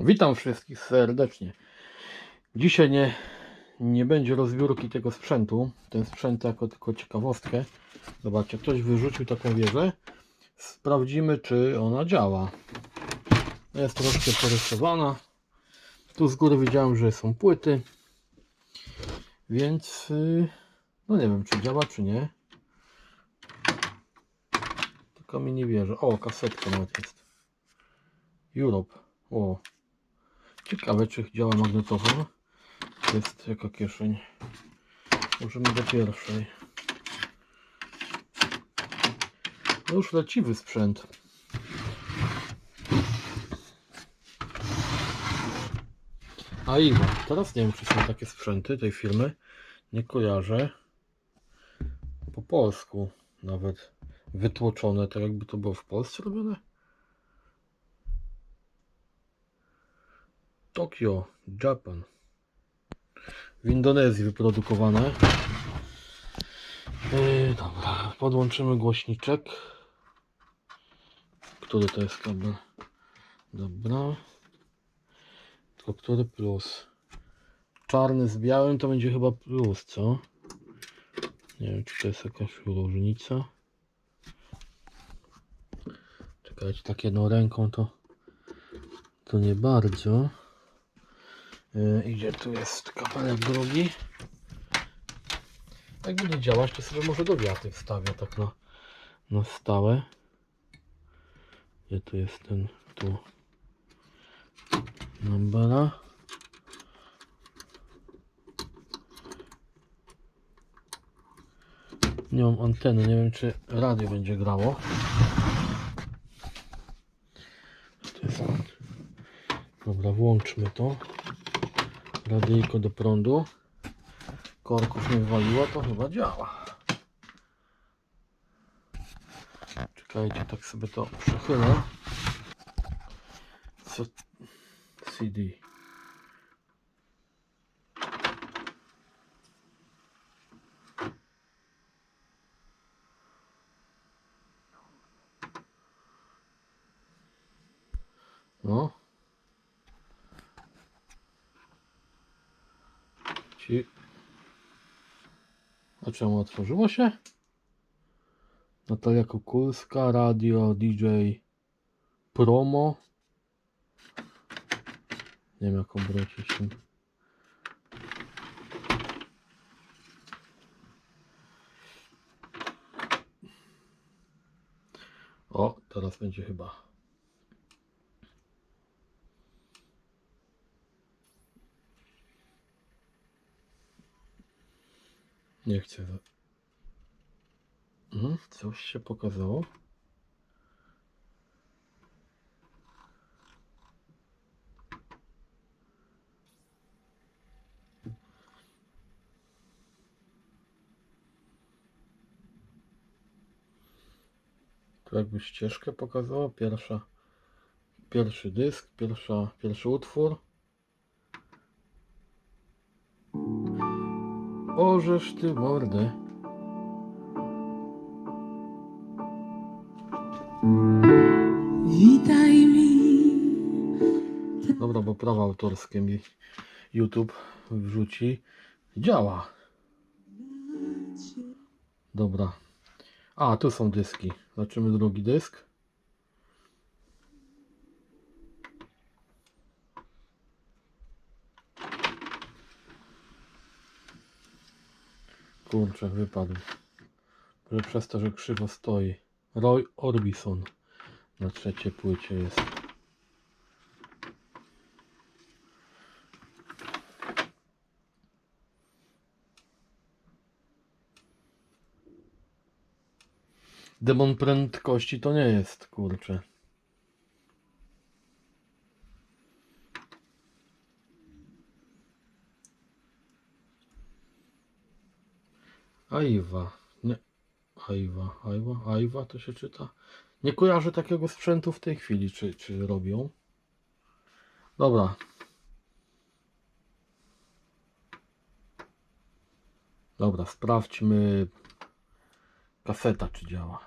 Witam wszystkich serdecznie. Dzisiaj nie, nie będzie rozbiórki tego sprzętu. Ten sprzęt jako tylko ciekawostkę. Zobaczcie, ktoś wyrzucił taką wieżę. Sprawdzimy, czy ona działa. Jest troszkę porysowana. Tu z góry widziałem, że są płyty. Więc yy, no nie wiem, czy działa, czy nie. Tylko mi nie wierzę. O, kasetka nawet jest. Europe. O, Ciekawe, czy działa magnetofon. To jest jaka kieszeń. Możemy do pierwszej. No już leciwy sprzęt. A Iwo, teraz nie wiem, czy są takie sprzęty tej firmy. Nie kojarzę. Po polsku nawet wytłoczone, tak jakby to było w Polsce robione. Tokio, Japan. W Indonezji wyprodukowane. Yy, dobra, podłączymy głośniczek. Który to jest kabel? Dobra. Tylko który plus? Czarny z białym to będzie chyba plus, co? Nie wiem, czy to jest jakaś różnica. Czekajcie, tak jedną ręką to to nie bardzo. Yy, I gdzie tu jest kabelek drugi? Jak będzie działać, to sobie może do wiaty wstawię tak na, na stałe. Gdzie tu jest ten tu? Dobra. Nie mam anteny, nie wiem czy radio będzie grało. Dobra, włączmy to. Radyjko do prądu. Korków nie wywaliło, to chyba działa. Czekajcie, tak sobie to przechylę. CD. No. Ci... A czemu otworzyło się? Natalia Kukulska, radio, DJ Promo. Nie wiem jak obrócić tym. O, teraz będzie chyba. Nie chcę. Mhm, coś się pokazało. Tu jakby ścieżkę pokazała. Pierwsza, pierwszy dysk, pierwsza, pierwszy utwór. Ożesz ty mordę. Witaj mi. Dobra, bo prawa autorskie mi YouTube wrzuci. Działa. Dobra. A, tu są dyski. Zobaczymy drugi dysk. Kurczę, wypadł. Może przez to, że krzywo stoi. Roy Orbison na trzeciej płycie jest. Demon prędkości to nie jest, kurczę. Aiwa. Nie. Aiwa, Aiwa, Aiwa to się czyta. Nie kojarzę takiego sprzętu w tej chwili, czy, czy robią. Dobra. Dobra, sprawdźmy kaseta, czy działa.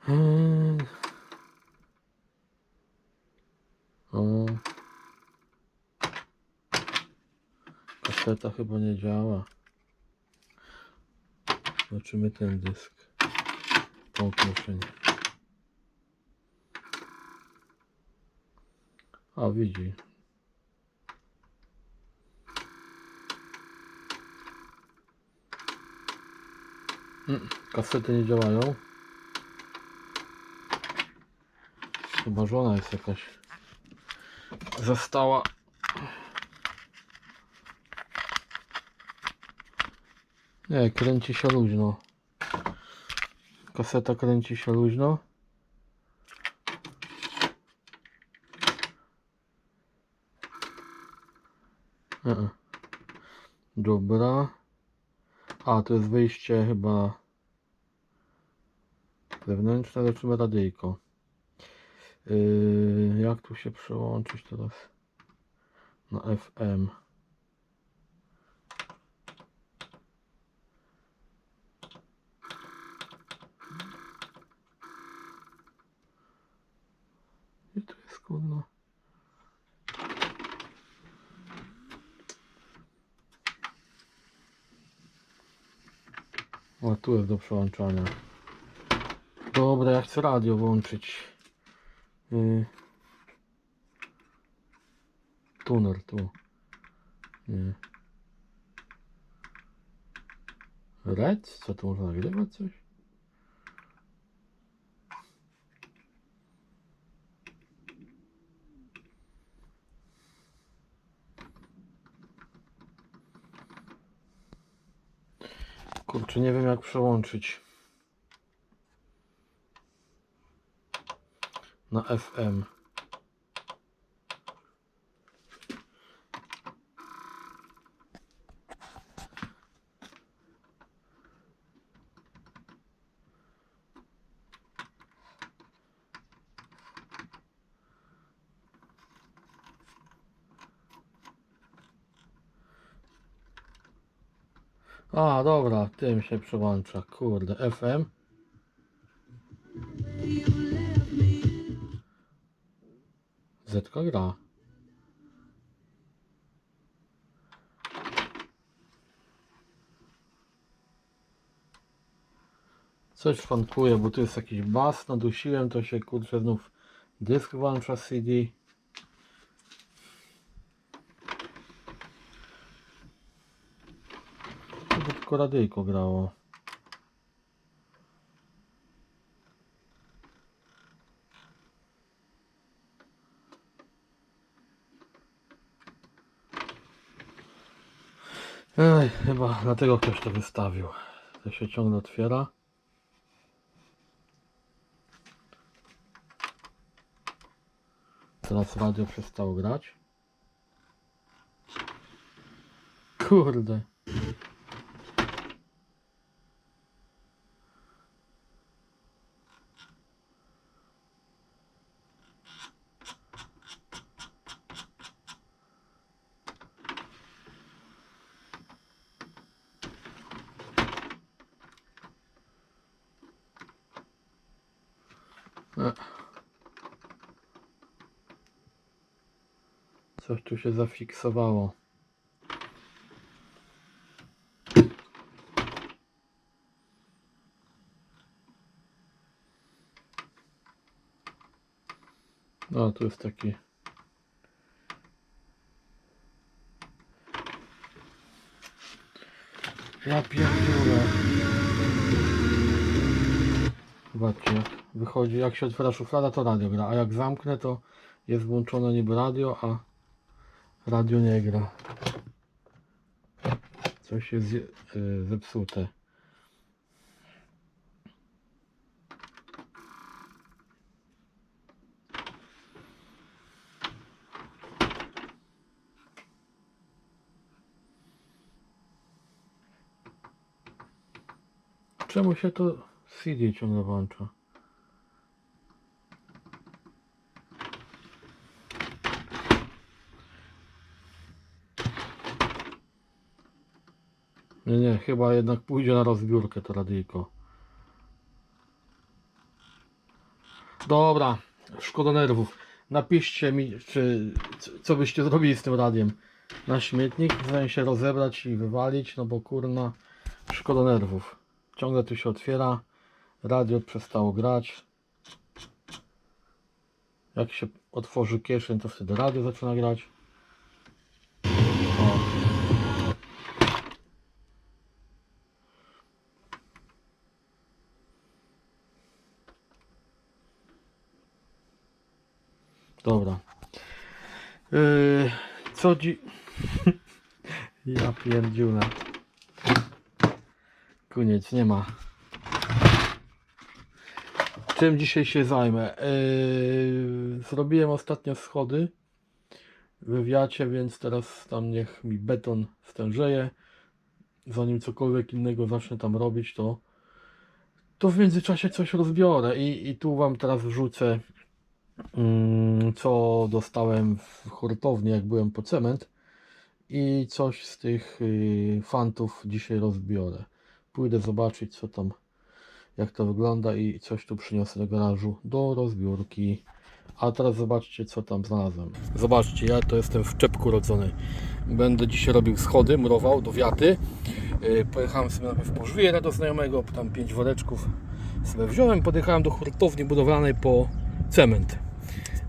Hmm. O. Kaseta chyba nie działa. Zobaczymy ten dysk. Kieszeń. A widzi. Mm, Kasety nie działają. Chyba żona jest jakaś została. Nie, kręci się luźno. Kaseta kręci się luźno. Dobra. A, to jest wyjście chyba wewnętrzne, leczymy radyjko. Jak tu się przełączyć teraz na FM? Gdzie tu jest kurwa? O, tu jest do przełączania. Dobra, ja chcę radio włączyć. Yy. Tuner tu. Nie. Red? Co tu można nagrywać coś? Kurczę, nie wiem jak przełączyć. Na FM. A, dobra, tym się przełącza. Kurde, FM. Zetka gra. Coś szwankuje, bo tu jest jakiś bas, nadusiłem, to się kurczę znów dysk włącza CD. Tylko radyjko grało. Ej, chyba dlatego ktoś to wystawił. To się ciągle otwiera. Teraz radio przestało grać. Kurde. Się zafiksowało. No, tu jest taki. Ja pierdzielę. Zobaczcie, jak wychodzi, jak się otwiera szuflada, to radio gra, a jak zamknę, to jest włączone niby radio, a radio nie gra. Coś jest y, zepsute. Czemu się to CD ciągle włącza? Nie, nie, chyba jednak pójdzie na rozbiórkę to radyjko. Dobra, szkoda nerwów. Napiszcie mi, czy co byście zrobili z tym radiem. Na śmietnik, chcę się rozebrać i wywalić, no bo kurna, szkoda nerwów. Ciągle tu się otwiera, radio przestało grać. Jak się otworzy kieszeń, to wtedy radio zaczyna grać. Dobra. Yy, co dzi... ja pierdziule. Koniec, nie ma. Czym dzisiaj się zajmę? Yy, zrobiłem ostatnio schody w wywiacie, więc teraz tam niech mi beton stężeje. Zanim cokolwiek innego zacznę tam robić, to to w międzyczasie coś rozbiorę i, i tu Wam teraz wrzucę co dostałem w hurtowni, jak byłem po cement i coś z tych y, fantów dzisiaj rozbiorę. Pójdę zobaczyć, co tam, jak to wygląda i coś tu przyniosę do garażu do rozbiórki. A teraz zobaczcie, co tam znalazłem. Zobaczcie, ja to jestem w czepku rodzony. Będę dzisiaj robił schody, murował do wiaty. Yy, Pojechałem sobie najpierw po żwiry do znajomego, tam pięć woreczków sobie wziąłem, podjechałem do hurtowni budowlanej po cement.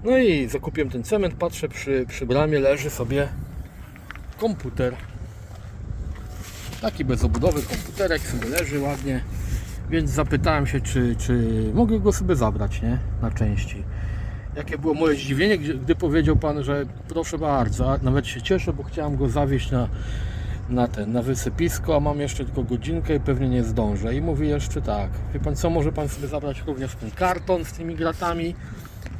No i zakupiłem ten cement, patrzę przy, przy bramie leży sobie komputer. Taki bez obudowy komputerek sobie leży ładnie. Więc zapytałem się, czy, czy mogę go sobie zabrać, nie? Na części. Jakie było moje zdziwienie, gdy, powiedział Pan, że proszę bardzo, nawet się cieszę, bo chciałem go zawieźć na, na ten, na wysypisko, a mam jeszcze tylko godzinkę i pewnie nie zdążę. I mówi jeszcze tak, wie Pan co, może Pan sobie zabrać również ten karton z tymi gratami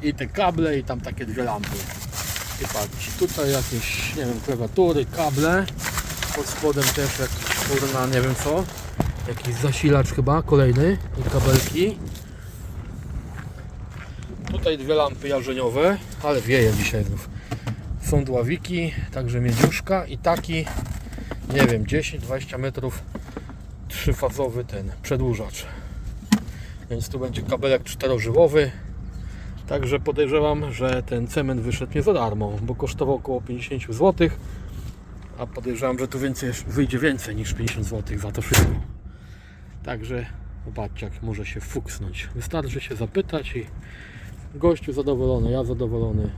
i te kable i tam takie dwie lampy. I patrzcie, tutaj jakieś, nie wiem, klawiatury, kable, pod spodem też jakiś kurna, nie wiem co, jakiś zasilacz chyba, kolejny i kabelki. Tutaj dwie lampy jarzeniowe, ale wieje dzisiaj znów. Są dławiki, także miedziuszka i taki, nie wiem, 10-20 metrów trzyfazowy ten przedłużacz. Więc tu będzie kabelek czterożyłowy. Także podejrzewam, że ten cement wyszedł nie za darmo, bo kosztował około 50 zł. A podejrzewam, że tu więcej, wyjdzie więcej niż 50 zł za to wszystko. Także zobaczcie, jak może się fuksnąć. Wystarczy się zapytać i gościu zadowolony, ja zadowolony.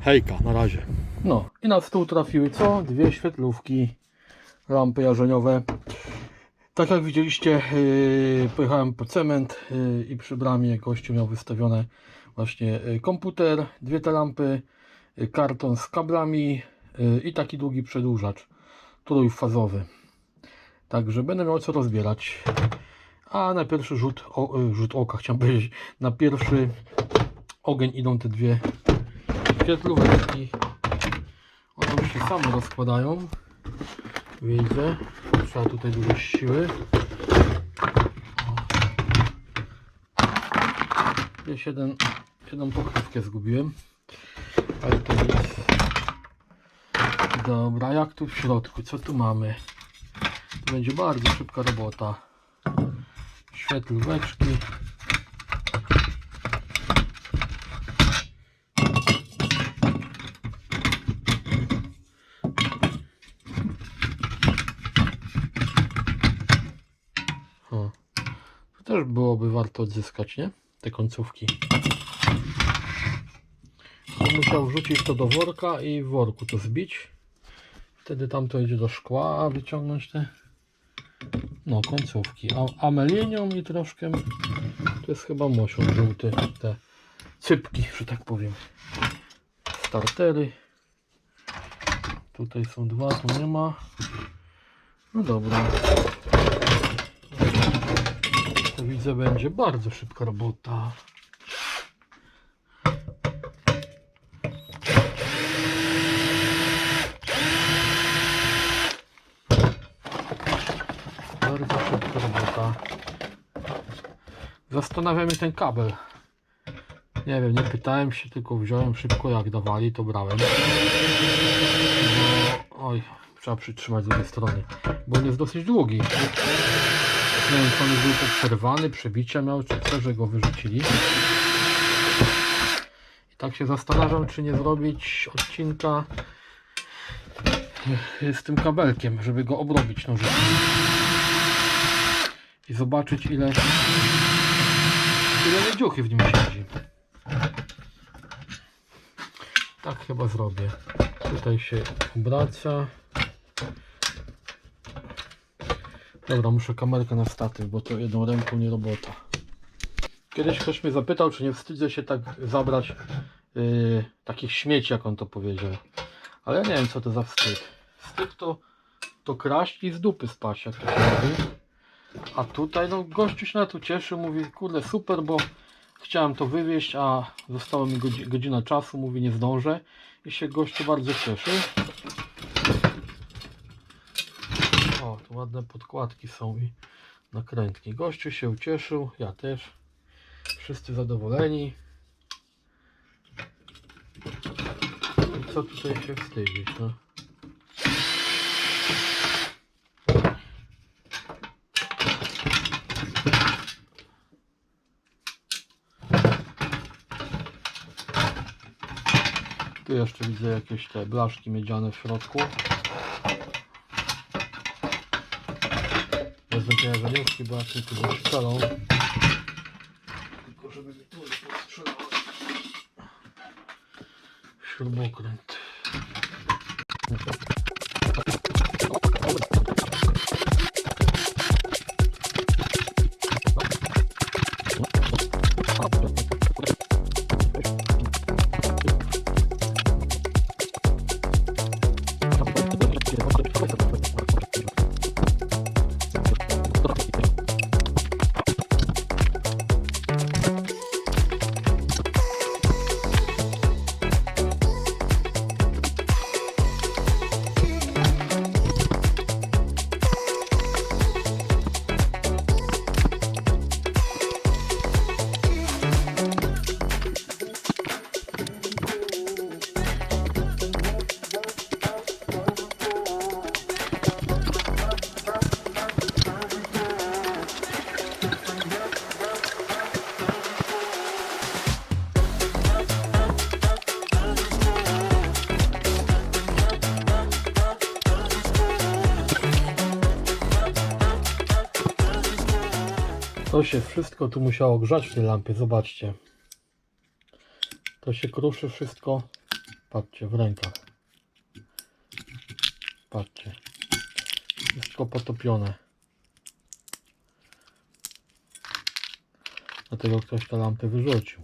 Hejka, na razie. No i na stół trafiły co? Dwie świetlówki, lampy jarzeniowe. Tak jak widzieliście, yy, pojechałem po cement yy, i przy bramie gościu miał wystawione właśnie yy, komputer, dwie te lampy, karton z kablami i taki długi przedłużacz trójfazowy. Także będę miał co rozbierać. A na pierwszy rzut, o, rzut oka chciałem powiedzieć, na pierwszy ogień idą te dwie świetlówki. One się same rozkładają. Widzę. Trzeba tutaj dużo siły. Gdzieś jeden, jedną pokrywkę zgubiłem. Ale to nic. Dobra, jak tu w środku? Co tu mamy? To będzie bardzo szybka robota. Świetlóweczki. O. To też warto odzyskać, nie? Te końcówki. To musiał wrzucić to do worka i w worku to zbić. Wtedy tam to idzie do szkła, a wyciągnąć te no końcówki. A amelinium i troszkę to jest chyba mosiąd żółty. Te cypki, że tak powiem. Startery. Tutaj są dwa, tu nie ma. No dobra. Widzę będzie bardzo szybka robota. Bardzo szybka robota. Zastanawia mnie ten kabel. Nie wiem, nie pytałem się, tylko wziąłem szybko jak dawali, to brałem. Bo, oj, trzeba przytrzymać z drugiej strony, bo on jest dosyć długi. Nie wiem, czy on był przerwany, przebicia miał, czy co, że go wyrzucili. Tak się zastanawiam, czy nie zrobić odcinka z tym kabelkiem, żeby go obrobić nożykiem. I zobaczyć ile ile miedziuchy w nim siedzi. Tak chyba zrobię. Tutaj się obraca. Dobra, muszę kamerkę na statyw, bo to jedną ręką nie robota. Kiedyś ktoś mnie zapytał, czy nie wstydzę się tak zabrać yy, takich śmieci, jak on to powiedział. Ale ja nie wiem, co to za wstyd. Wstyd to, to kraść i z dupy spać, jak to się robi. A tutaj, no, gościu się na to cieszy, mówi, kurde, super, bo chciałem to wywieźć, a została mi godzi godzina czasu, mówi, nie zdążę. I się gościu bardzo cieszy. O, tu ładne podkładki są i nakrętki. Gościu się ucieszył, ja też. Wszyscy zadowoleni. I co tutaj się wstydzić, no? Tu jeszcze widzę jakieś te blaszki miedziane w środku. Te jarzeniówki, bo jak tu zastrzelą. Tylko żeby mi tu nie postrzelały. Śrubokręt. To się wszystko tu musiało grzać w tej lampie, zobaczcie. To się kruszy wszystko. Patrzcie, w rękach. Patrzcie. Wszystko potopione. Dlatego ktoś tę lampę wyrzucił.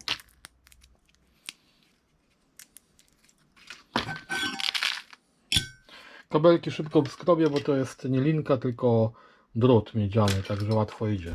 Kabelki szybko skrobię, bo to jest nie linka, tylko drut miedziany, także łatwo idzie.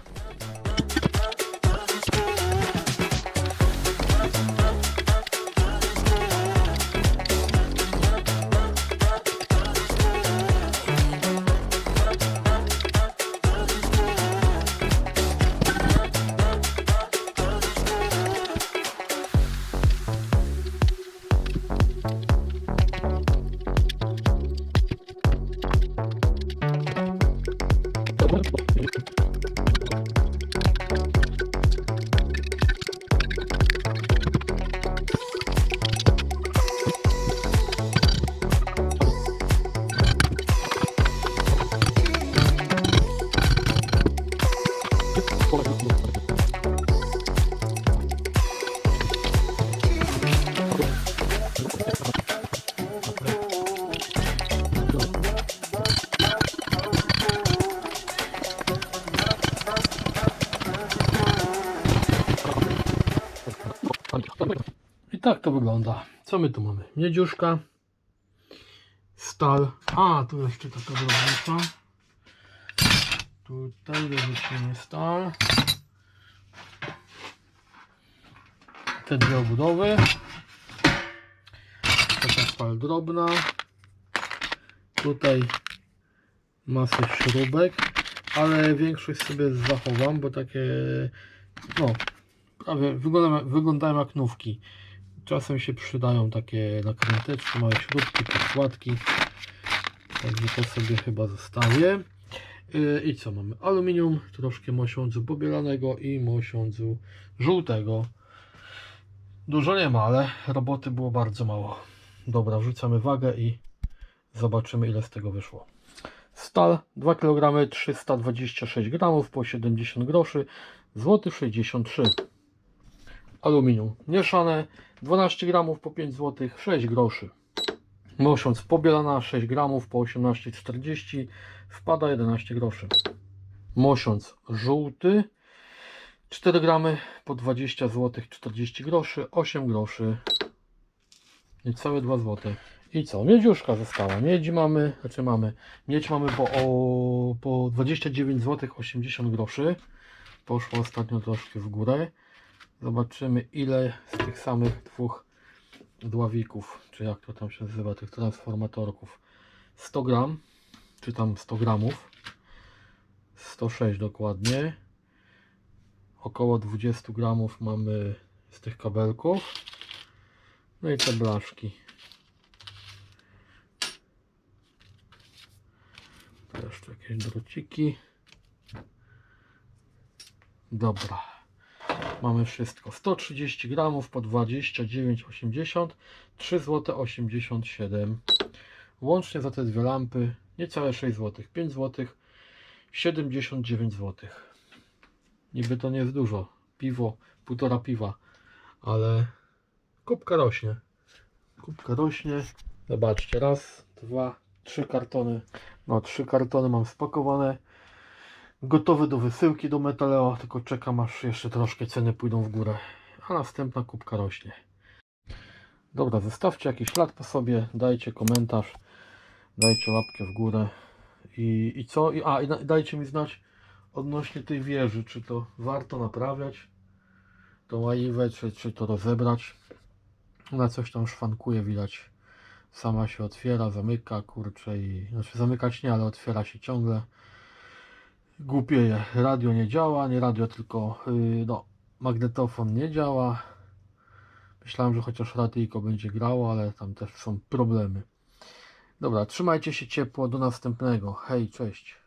Tak to wygląda. Co my tu mamy? Miedziuszka, stal. A, tu jeszcze taka drobnica. Tutaj do wycienie stal. Te dwie obudowy. Taka stal drobna. Tutaj masę śrubek, ale większość sobie zachowam, bo takie no, prawie wyglądają, wyglądają jak nówki. Czasem się przydają takie nakręteczki, małe śrubki, podkładki. Także to sobie chyba zostawię. Yy, I co mamy? Aluminium, troszkę mosiądzu pobielanego i mosiądzu żółtego. Dużo nie ma, ale roboty było bardzo mało. Dobra, wrzucamy wagę i zobaczymy ile z tego wyszło. Stal 2 kg 326 gramów po 70 groszy, złoty 63. Aluminium mieszane 12 gramów po 5 zł 6 groszy. Mosiąc pobielana 6 gramów po 18,40 wpada 11 groszy. Mosiąc żółty 4 gramy po 20 zł 40 groszy 8 groszy. Niecałe 2 zł. I co? Miedziuszka została. Miedzi mamy, znaczy mamy. Miedź mamy po, o, po 29 zł 80 groszy. Poszło ostatnio troszkę w górę. Zobaczymy ile z tych samych dwóch dławików, czy jak to tam się nazywa, tych transformatorków. 100 gram, czy tam 100 gramów. 106 dokładnie. Około 20 gramów mamy z tych kabelków. No i te blaszki. Jeszcze jakieś drociki. Dobra. Mamy wszystko. 130 gramów po 29,80 3 zł 87 Łącznie za te dwie lampy niecałe 6 zł 5 zł 79 zł Niby to nie jest dużo. Piwo, półtora piwa, ale kubka rośnie. Kubka rośnie. Zobaczcie, raz, dwa, trzy kartony. No, trzy kartony mam spakowane. Gotowy do wysyłki do Metaleo, tylko czekam aż jeszcze troszkę ceny pójdą w górę. A następna kubka rośnie. Dobra, zostawcie jakiś ślad po sobie, dajcie komentarz, dajcie łapkę w górę. I, i co? I, a, i dajcie mi znać odnośnie tej wieży, czy to warto naprawiać tą łaiwę, czy, czy to rozebrać. Ona coś tam szwankuje, widać. Sama się otwiera, zamyka, kurczę i... Znaczy zamykać nie, ale otwiera się ciągle. Głupieje. Radio nie działa, nie radio, tylko yy, no, magnetofon nie działa. Myślałem, że chociaż radyjko będzie grało, ale tam też są problemy. Dobra, trzymajcie się ciepło, do następnego. Hej, cześć.